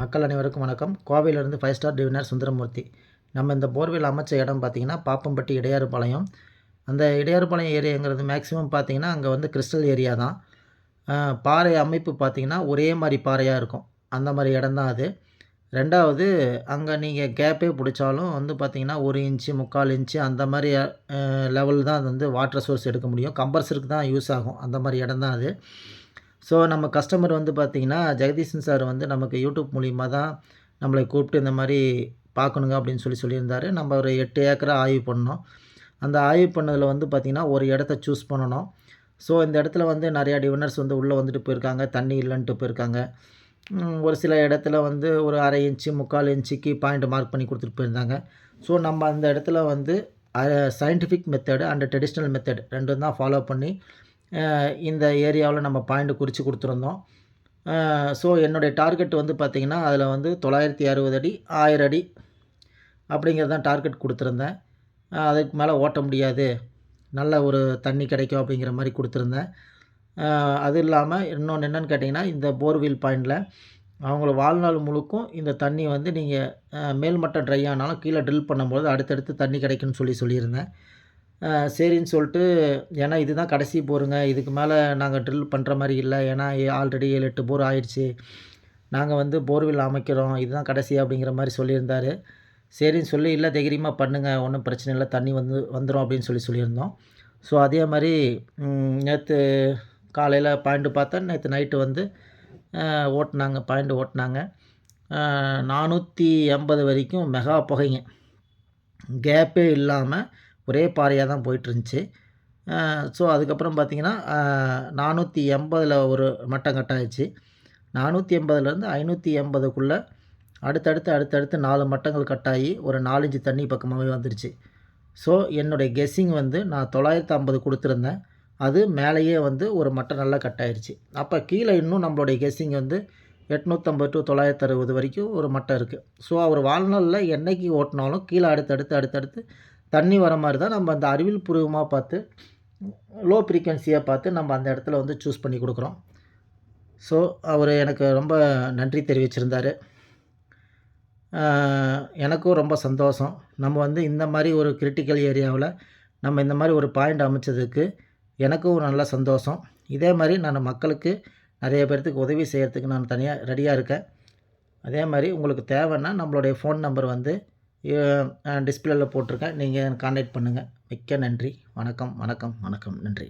மக்கள் அனைவருக்கும் வணக்கம். கோவையிலிருந்து ஃபைவ் ஸ்டார் டிவினர் சுந்தரமூர்த்தி. நம்ம இந்த போர்வெல் அமைச்ச இடம் பார்த்திங்கன்னா பாப்பம்பட்டி இடையாறுபாளையம். அந்த இடையாறுபாளையம் ஏரியாங்கிறது மேக்ஸிமம் பார்த்திங்கன்னா அங்கே வந்து கிறிஸ்டல் ஏரியா தான். பாறை அமைப்பு பார்த்திங்கன்னா ஒரே மாதிரி பாறையாக இருக்கும். அந்த மாதிரி இடம் தான் அது. ரெண்டாவது அங்கே நீங்கள் கேப்பே பிடிச்சாலும் வந்து பார்த்திங்கன்னா ஒரு இன்ச்சு முக்கால் இன்ச்சு அந்த மாதிரி லெவல் தான் அது வந்து வாட்டர் சோர்ஸ் எடுக்க முடியும். கம்பர்சருக்கு தான் யூஸ் ஆகும். அந்த மாதிரி இடம் தான் அது. ஸோ நம்ம கஸ்டமர் வந்து பார்த்திங்கன்னா ஜெகதீஷன் சார் வந்து நமக்கு யூடியூப் மூலிமா தான் நம்மளை கூப்பிட்டு இந்த மாதிரி பார்க்கணுங்க அப்படின்னு சொல்லி சொல்லியிருந்தார். நம்ம ஒரு எட்டு ஏக்கரை ஆய்வு பண்ணோம். அந்த ஆய்வு பண்ணதில் வந்து பார்த்திங்கன்னா ஒரு இடத்த சூஸ் பண்ணணும். ஸோ இந்த இடத்துல வந்து நிறையா டிவினர்ஸ் வந்து உள்ளே வந்துட்டு போயிருக்காங்க. தண்ணி இல்லைன்ட்டு போயிருக்காங்க. ஒரு சில இடத்துல வந்து ஒரு அரை இன்ச்சு முக்கால் இன்ச்சுக்கு பாயிண்ட் மார்க் பண்ணி கொடுத்துட்டு போயிருந்தாங்க. ஸோ நம்ம அந்த இடத்துல வந்து scientific method and traditional method ரெண்டும் தான் ஃபாலோ பண்ணி இந்த ஏரியாவில் நம்ம பாயிண்ட் குறித்து கொடுத்துருந்தோம். ஸோ என்னுடைய டார்கெட் வந்து பார்த்திங்கன்னா அதில் வந்து தொள்ளாயிரத்தி அறுபது அடி ஆயிரம் அடி அப்படிங்கிறது தான் டார்கெட் கொடுத்துருந்தேன். அதுக்கு மேலே ஓட்ட முடியாது. நல்ல ஒரு தண்ணி கிடைக்கும் அப்படிங்கிற மாதிரி கொடுத்துருந்தேன். அது இல்லாமல் இன்னொன்று என்னென்னு கேட்டிங்கன்னா இந்த போர்வீல் பாயிண்டில் அவங்கள வாழ்நாள் முழுக்கும் இந்த தண்ணி வந்து நீங்கள் மேல்மட்டம் ட்ரை ஆனாலும் கீழே ட்ரில் பண்ணும்போது அடுத்தடுத்து தண்ணி கிடைக்குன்னு சொல்லி சொல்லியிருந்தேன். சரின்னு சொல்லிட்டு ஏன்னா இதுதான் கடைசி போருங்க. இதுக்கு மேலே நாங்கள் ட்ரில் பண்ணுற மாதிரி இல்லை. ஏன்னா ஆல்ரெடி ஏழு எட்டு போர் ஆயிடுச்சு. நாங்கள் வந்து போர்வில் அமைக்கிறோம். இதுதான் கடைசி அப்படிங்கிற மாதிரி சொல்லியிருந்தார். சரின்னு சொல்லி இல்லை தைரியமாக பண்ணுங்கள் ஒன்றும் பிரச்சனை இல்லை. தண்ணி வந்து வந்துடும் அப்படின்னு சொல்லி சொல்லியிருந்தோம். ஸோ அதே மாதிரி நேற்று காலையில் பாயிண்ட்டு பார்த்தா நேற்று நைட்டு வந்து ஓட்டினாங்க. பாயிண்ட் ஓட்டினாங்க. நானூற்றி எண்பது வரைக்கும் மெகா புகைங்க. கேப்பே இல்லாமல் ஒரே பாறையாக தான் போயிட்டுருந்துச்சி. ஸோ அதுக்கப்புறம் பார்த்திங்கன்னா நானூற்றி எண்பதில் ஒரு மட்டம் கட்டாயிடுச்சு நானூற்றி எண்பதுலேருந்து ஐநூற்றி எண்பதுக்குள்ளே அடுத்தடுத்து அடுத்தடுத்து நாலு மட்டங்கள் கட்டாகி ஒரு நாலஞ்சு தண்ணி பக்கமாகவே வந்துருச்சு. ஸோ என்னுடைய கெஸ்ஸிங் வந்து நான் தொள்ளாயிரத்து ஐம்பது கொடுத்துருந்தேன். அது மேலேயே வந்து ஒரு மட்டம் நல்லா கட்டாயிருச்சு அப்போ கீழே இன்னும் நம்மளுடைய கெஸ்ஸிங் வந்து எட்நூற்றம்பது டு தொள்ளாயிரத்து அறுபது வரைக்கும் ஒரு மட்டம் இருக்குது ஸோ அவர் வாழ்நாளில் என்றைக்கு ஓட்டினாலும் கீழே அடுத்தடுத்து அடுத்தடுத்து தண்ணி வர மாதிரி தான் நம்ம அந்த அறிவியல் பூர்வமாக பார்த்து லோ ஃப்ரீக்வன்சியாக பார்த்து நம்ம அந்த இடத்துல வந்து சூஸ் பண்ணி கொடுக்குறோம். ஸோ அவர் எனக்கு ரொம்ப நன்றி தெரிவிச்சிருந்தார். எனக்கும் ரொம்ப சந்தோஷம். நம்ம வந்து இந்த மாதிரி ஒரு கிரிட்டிக்கல் ஏரியாவில் நம்ம இந்த மாதிரி ஒரு பாயிண்ட் அமைச்சதுக்கு எனக்கும் நல்ல சந்தோஷம். இதே மாதிரி நான் மக்களுக்கு நிறைய பேர்த்துக்கு உதவி செய்கிறதுக்கு நான் தனியாக ரெடியாக இருக்கேன். அதே மாதிரி உங்களுக்கு தேவைன்னா நம்மளுடைய ஃபோன் நம்பர் வந்து டிஸ்பிளேயில் போட்டிருக்கேன். நீங்கள் கான்டாக்ட் பண்ணுங்கள் மிக்க நன்றி. வணக்கம் வணக்கம் வணக்கம். நன்றி.